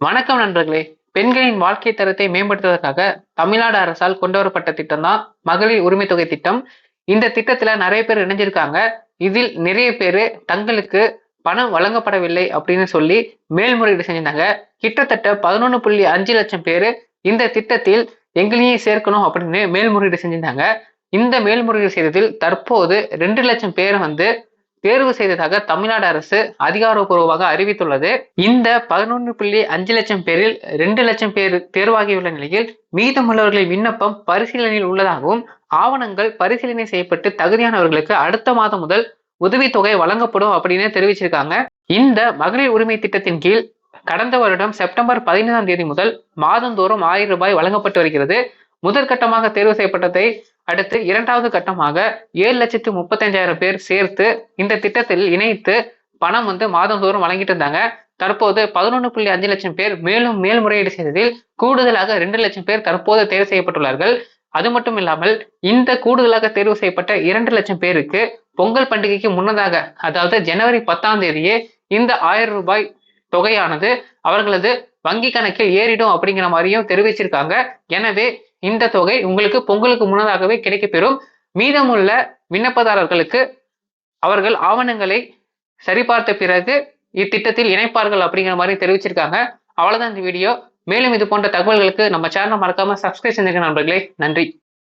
வணக்கம் நண்பர்களே. பெண்களின் வாழ்க்கை தரத்தை மேம்படுத்துவதற்காக தமிழ்நாடு அரசால் கொண்டு வரப்பட்ட திட்டம் தான் மகளிர் உரிமை தொகை திட்டம். இந்த திட்டத்துல நிறைய பேர் இணைஞ்சிருக்காங்க. இதில் நிறைய பேர் தங்களுக்கு பணம் வழங்கப்படவில்லை அப்படின்னு சொல்லி மேல்முறையீடு செஞ்சிருந்தாங்க. கிட்டத்தட்ட பதினொன்று புள்ளி அஞ்சு லட்சம் பேர் இந்த திட்டத்தில் எங்களையும் சேர்க்கணும் அப்படின்னு மேல்முறையீடு செஞ்சிருந்தாங்க. இந்த மேல்முறையீடு செய்ததில் தற்போது ரெண்டு லட்சம் பேர் வந்து தேர்வு செய்ததாக தமிழ்நாடு அரசு அதிகாரப்பூர்வமாக அறிவித்துள்ளது. இந்த பதினொன்று புள்ளி அஞ்சு லட்சம் பேரில் ரெண்டு லட்சம் பேர் தேர்வாகியுள்ள நிலையில் மீதமுள்ளவர்களின் விண்ணப்பம் பரிசீலனையில் உள்ளதாகவும் ஆவணங்கள் பரிசீலனை செய்யப்பட்டு தகுதியானவர்களுக்கு அடுத்த மாதம் முதல் உதவித்தொகை வழங்கப்படும் அப்படின்னு தெரிவிச்சிருக்காங்க. இந்த மகளிர் உரிமை திட்டத்தின் கீழ் கடந்த வருடம் செப்டம்பர் பதினைந்தாம் தேதி முதல் மாதந்தோறும் ஆயிரம் ரூபாய் வழங்கப்பட்டு வருகிறது. முதற்கட்டமாக தேர்வு செய்யப்பட்டதை அடுத்து இரண்டாவது கட்டமாக ஏழு லட்சத்து முப்பத்தஞ்சாயிரம் பேர் சேர்த்து இந்த திட்டத்தில் இணைத்து பணம் வந்து மாதந்தோறும் வழங்கிட்டு இருந்தாங்க. தற்போது பதினொன்று புள்ளி அஞ்சு லட்சம் பேர் மேலும் மேல்முறையீடு செய்ததில் கூடுதலாக ரெண்டு லட்சம் பேர் தற்போது தேர்வு செய்யப்பட்டுள்ளார்கள். அது மட்டும் இல்லாமல் இந்த கூடுதலாக தேர்வு செய்யப்பட்ட இரண்டு லட்சம் பேருக்கு பொங்கல் பண்டிகைக்கு முன்னதாக அதாவது ஜனவரி பத்தாம் தேதியே இந்த ஆயிரம் ரூபாய் தொகையானது அவர்களது வங்கி கணக்கில் ஏறிடும் அப்படிங்கிற மாதிரியும் தெரிவிச்சிருக்காங்க. எனவே இந்த தொகை உங்களுக்கு பொங்கலுக்கு முன்னதாகவே கிடைக்கப்பெறும். மீதமுள்ள விண்ணப்பதாரர்களுக்கு அவர்கள் ஆவணங்களை சரிபார்த்த பிறகு இத்திட்டத்தில் இணைப்பார்கள் அப்படிங்கிற மாதிரி தெரிவிச்சிருக்காங்க. அவ்வளவுதான் இந்த வீடியோ. மேலும் இது போன்ற தகவல்களுக்கு நம்ம சேனலை மறக்காம சப்ஸ்கிரைப் செஞ்சுக்க நண்பர்களே. நன்றி.